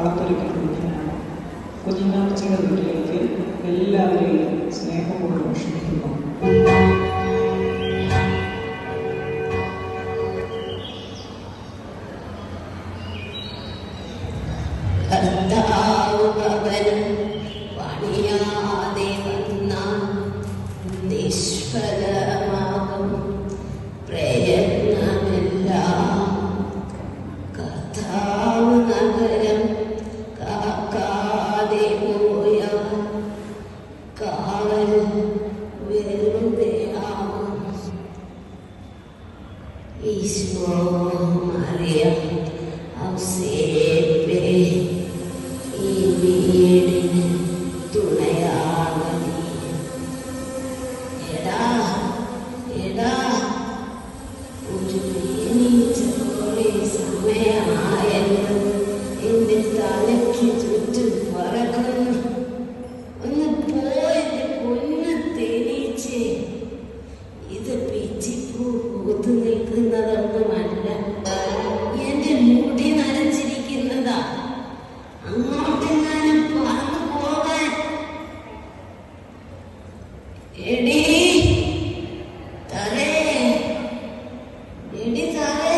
കളത്തൊരുക്കി കുടിക്കാനാണ് കുഞ്ഞിനാമച്ചയുടെ വീട്ടിലേക്ക് എല്ലാവരെയും സ്നേഹപൂർവം ക്ഷണിക്കുന്നു ഇത് പിച്ചിപ്പൂ പൂത്തു നിൽക്കുന്നതൊന്നുമല്ല എന്റെ മുടി നനച്ചിരിക്കുന്നതാ. അങ്ങോട്ടെങ്ങാനും പറന്നു പോകാൻ. എടി തലേ. എടി തലേ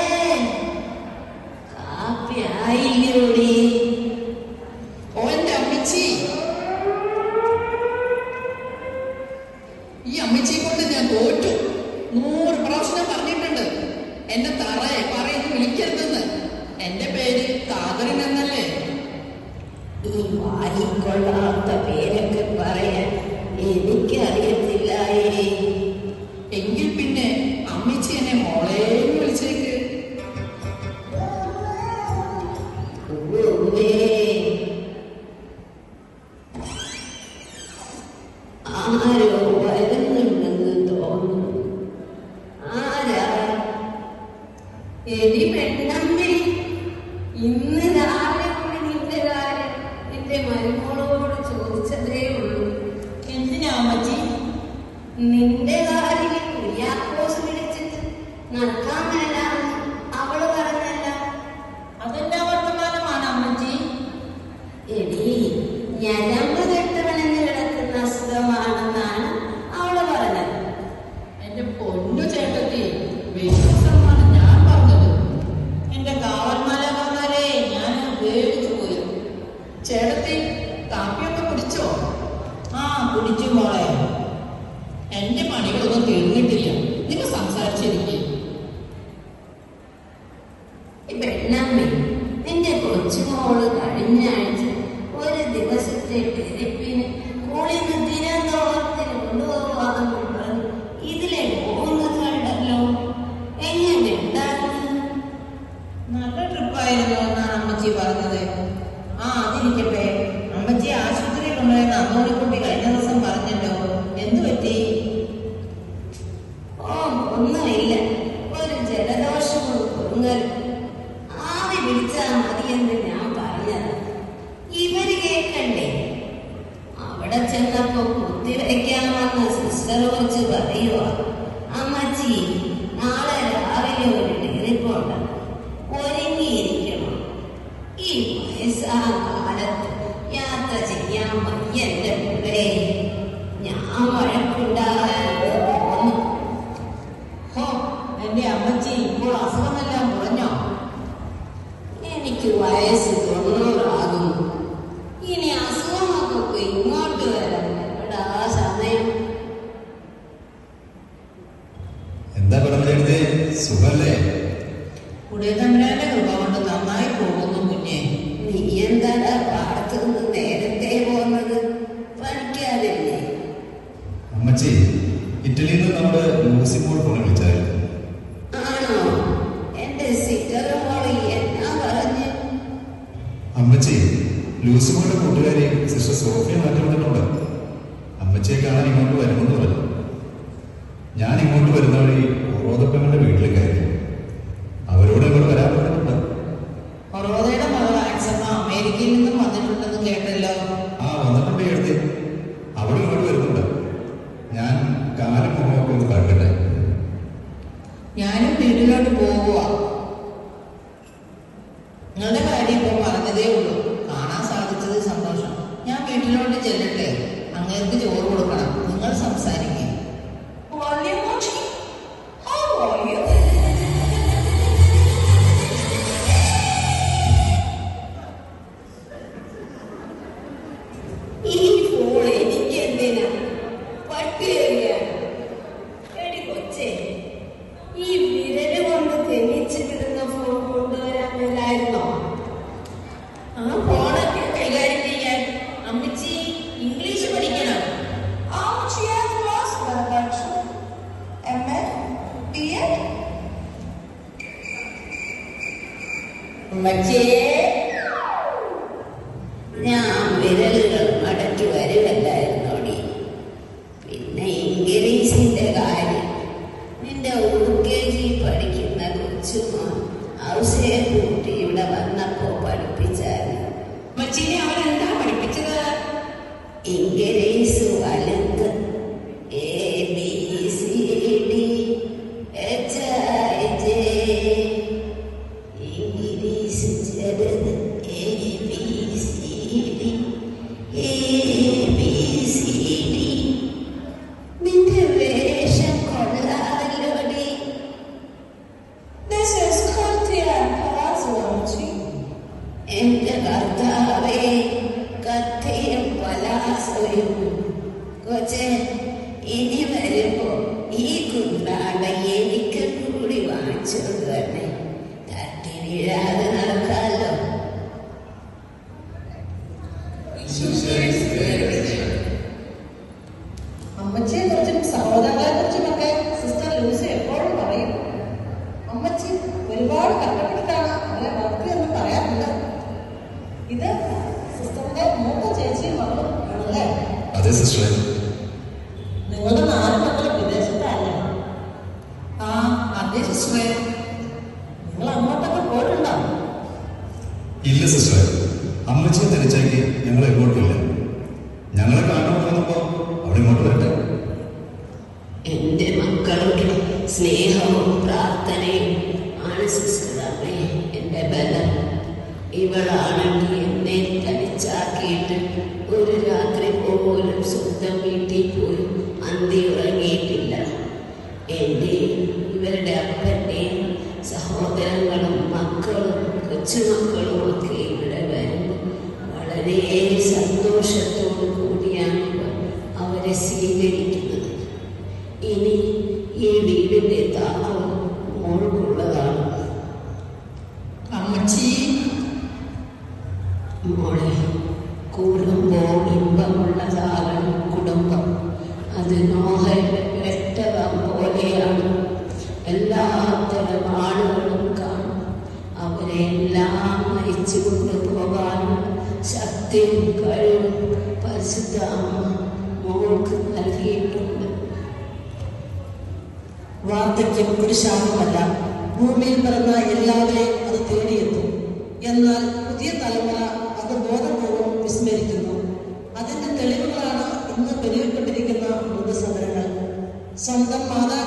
കാപ്പി ആയില്ലോടി ഓന്റെ അമ്മച്ചി ഈ അമ്മച്ചിയെ കൊണ്ട് ഞാൻ തോറ്റു നൂറ് പ്രാവശ്യം പറഞ്ഞിട്ടുണ്ട് എന്റെ തറയെ പറയുന്നു വിളിക്കരുതെന്ന്. എന്റെ പേര് കാതറിൻ എന്നല്ലേ? ഈ വായിക്കൊള്ളാത്ത പേരൊക്കെ പറയാൻ എനിക്കറിയത്തില്ലായേ. എങ്കിൽ പിന്നെ അമ്മച്ചി എന്നെ മോളെ ഇന്ന് ചേട്ടത്തി കാപ്പിയൊക്കെ കുടിച്ചോ? ആ കുടിച്ചു മോളെ. എന്റെ പണികളൊന്നും തീർന്നിട്ടില്ല. നിങ്ങൾ സംസാരിച്ചിരിക്കേ. എന്റെ അമ്മച്ചി ഇപ്പോൾ അസുഖമെല്ലാം കുറഞ്ഞോ? എനിക്ക് വയസ്സ് തൊണ്ണൂറാകുന്നു. ഇനി അസുഖമൊക്കെ ഇങ്ങോട്ട് വരാൻ എവിടാ സമയം. എന്താ പറഞ്ഞത്? സുഖല്ലേ? ഉടയതമ്പരാന്റെ അമ്മച്ചി ലൂസിമോളുടെ കൂട്ടുകാരി സിസ്റ്റർ സോഫിയ നാട്ടിൽ വന്നിട്ടുണ്ട്. അമ്മച്ചിയെ കാണാൻ ഇങ്ങോട്ട് വരുമെന്ന് പറഞ്ഞു. ഞാൻ ഇങ്ങോട്ട് വരുന്ന വഴി ഓറോദപ്പങ്ങളുടെ വീട്ടിൽ കയറി. അവരോട് ഇവർ വരാൻ പറഞ്ഞിട്ടുണ്ട്. ഒറോദയുടെ മകൾ ആക്സമ്മ അമേരിക്കയിൽ നിന്നും വന്നിട്ടുണ്ടെന്ന് കേട്ടല്ലോ. ആ വന്നിട്ടുണ്ട് എഴുതി അവൾ ഇങ്ങോട്ട് വരുന്നുണ്ട്. ഞാൻ കാലം മുഖമൊക്കെ ഒന്ന് കണ്ടട്ടെ ഞാനും വീട്ടിലോട്ട് പോവുക ഇംഗ്ലീഷ് പഠിക്കണം Aren't you at last, Madam MA, BEd? അമ്മച്ചിയെ ഞാൻ വാങ്ങിച്ചു തന്നെ. തട്ടി വീഴാതെ നടക്കാലോ. അമ്മച്ചിയെ കുറിച്ചും സഹോദരങ്ങളെ കുറിച്ചുമൊക്കെ സിസ്റ്റർ ലൂസി എപ്പോഴും പറയും. അമ്മച്ചി ഒരുപാട് കഷ്ടപ്പെട്ടിട്ടാണ് അവരെ വളർത്തിയെന്ന് പറയാറുണ്ട്. ഇത് സിസ്റ്ററിന്റെ മൂത്ത ചേച്ചിയും മകളും ആണല്ലേ അതെ സിസ്റ്ററെ ഇല്ല സിസ്റ്ററെ അമ്മച്ചിയെ തിരിച്ചാക്കി ഞങ്ങൾ ഇങ്ങോട്ടില്ല ഞങ്ങളെ കാണാൻ പോകുന്നപ്പോ അവിടെ ഇങ്ങോട്ട് വരട്ടെ. എന്റെ മക്കളുടെ സ്നേഹവും പ്രാർത്ഥനയും ആണ് സിസ്റ്ററമ്മേ എന്റെ ബലം. ഇവളാണെങ്കിൽ എന്നെ തനിച്ചാക്കിയിട്ട് ഒരു രാത്രി പോലും സ്വന്തം വീട്ടിൽ പോയി അന്തി ഉറങ്ങിയിട്ടില്ല. എന്റെയും ഇവരുടെ അപ്പന്റെയും സഹോദരങ്ങളും മക്കളും കൊച്ചുമക്കളും ഒക്കെ ഇവിടെ വരുന്നു വളരെ സന്തോഷത്തോടു കൂടിയാണ് അവരെ സ്വീകരിക്കുന്നത്. ഇനി ഈ വീടിന്റെ താപം മോൾക്കുള്ളതാണ്. മോൾക്ക് നൽകിയിട്ടുണ്ട് വാർദ്ധക്യം ഒരു ശാപമല്ല. ഭൂമിയിൽ പിറന്ന എല്ലാവരെയും അത് തേടിയെത്തും. എന്നാൽ പുതിയ തലമുറ അത് ബോധപൂർവം വിസ്മരിക്കുന്നു. അതിന്റെ തെളിവുകളാണ് ഇന്ന് പെരുകിക്കൊണ്ടിരിക്കുന്ന മൃതസമരങ്ങൾ. സ്വന്തം മാതാപിതാക്കൾക്ക്